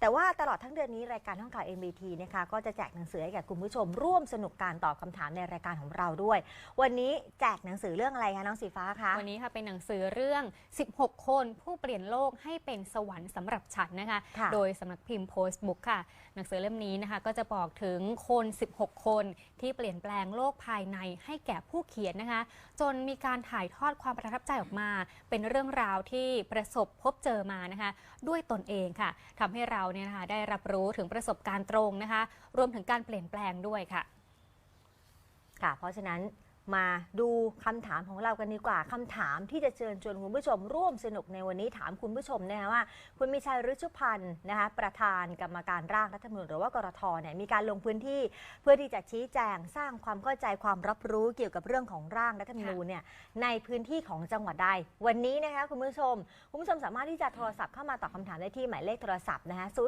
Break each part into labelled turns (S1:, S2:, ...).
S1: แต่ว่าตลอดทั้งเดือนนี้รายการห้องข่าว MBT นะคะก็จะแจกหนังสือให้แก่คุณผู้ชม ร่วมสนุกการตอบคำถามในรายการของเราด้วย วันนี้แจกหนังสือเรื่องอะไรคะน้องสีฟ้าคะ
S2: วันนี้ค่ะเป็นหนังสือเรื่อง 16 คนผู้เปลี่ยนโลกให้เป็นสวรรค์สำหรับฉันนะคะ
S1: ค่ะ
S2: โดยสำนักพิมพ์ Post Book ค่ะ หนังสือเล่มนี้นะคะ ก็จะบอกถึงคน 16 คนที่เปลี่ยนแปลงโลกภายในให้แก่ผู้เขียนนะคะ จนมีการถ่ายทอดความประทับใจออกมา เป็นเรื่องราวที่ประสบพบเจอมานะคะ ด้วยตนเองค่ะทำให้เราเนี่ยนะคะได้รับรู้ถึงประสบการณ์ตรงนะคะ รวมถึงการเปลี่ยนแปลงด้วยค่ะ
S1: ค่ะ เพราะฉะนั้น มาดูคำถามของเรากันดีกว่าคำถามที่จะเชิญชวนคุณผู้ชมร่วมสนุกในวันนี้ถามคุณผู้ชมนะคะว่า คุณมีชัยฤชุพันธ์นะคะประธานกรรมการร่างรัฐธรรมนูญหรือว่ากรทเนี่ยมีการลงพื้นที่เพื่อที่จะชี้แจงสร้างความเข้าใจความรับรู้เกี่ยวกับเรื่องของร่างรัฐธรรมนูญเนี่ยในพื้นที่ของจังหวัดใด วันนี้นะคะคุณผู้ชม คุณผู้ชมสามารถที่จะโทรศัพท์เข้ามาตอบคำถามได้ที่หมายเลขโทรศัพท์นะคะ086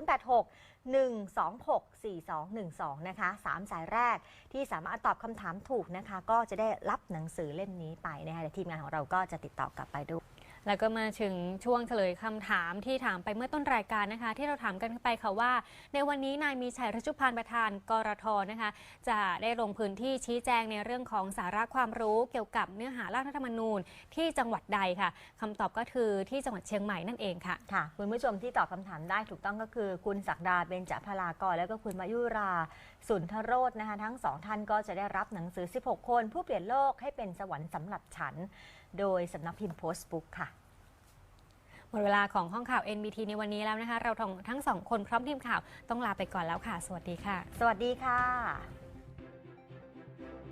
S1: 126 4212 นะคะ 3 สายแรกที่สามารถตอบคำถามถูกนะคะ ก็จะได้รับหนังสือเล่มนี้ไปนะคะเดี๋ยวทีมงานของเราก็จะติดต่อกลับไปด้วย
S2: แล้วก็มาถึงช่วงเฉลยคำถามที่ถามไปเมื่อต้นรายการนะคะ ที่เราถามกันไปค่ะว่า ในวันนี้นายมีชัยรัชุพันธ์ประธานกรทนะคะ จะได้ลงพื้นที่ชี้แจงในเรื่องของสาระความรู้เกี่ยวกับเนื้อหาร่างรัฐธรรมนูญที่จังหวัดใดค่ะคำตอบก็คือที่จังหวัดเชียงใหม่นั่นเองค่ะ
S1: ค่ะคุณผู้ชมที่ตอบคำถามได้ถูกต้องก็คือ คุณศักดาเบญจพลากร แล้วก็คุณมายุรา สุนทรโรจน์นะคะ ทั้งสองท่านก็จะได้รับหนังสือ 16 คน ผู้เปลี่ยนโลกให้เป็นสวรรค์สำหรับฉัน โดยสำนักพิมพ์โพสต์บุ๊กค่ะ
S2: หมดเวลาของห้องข่าว NBT ในวันนี้แล้วนะคะ เราทั้งสองคนพร้อมทีมข่าวต้องลาไปก่อนแล้วค่ะ สวัสดีค่ะ
S1: สวัสดีค่ะ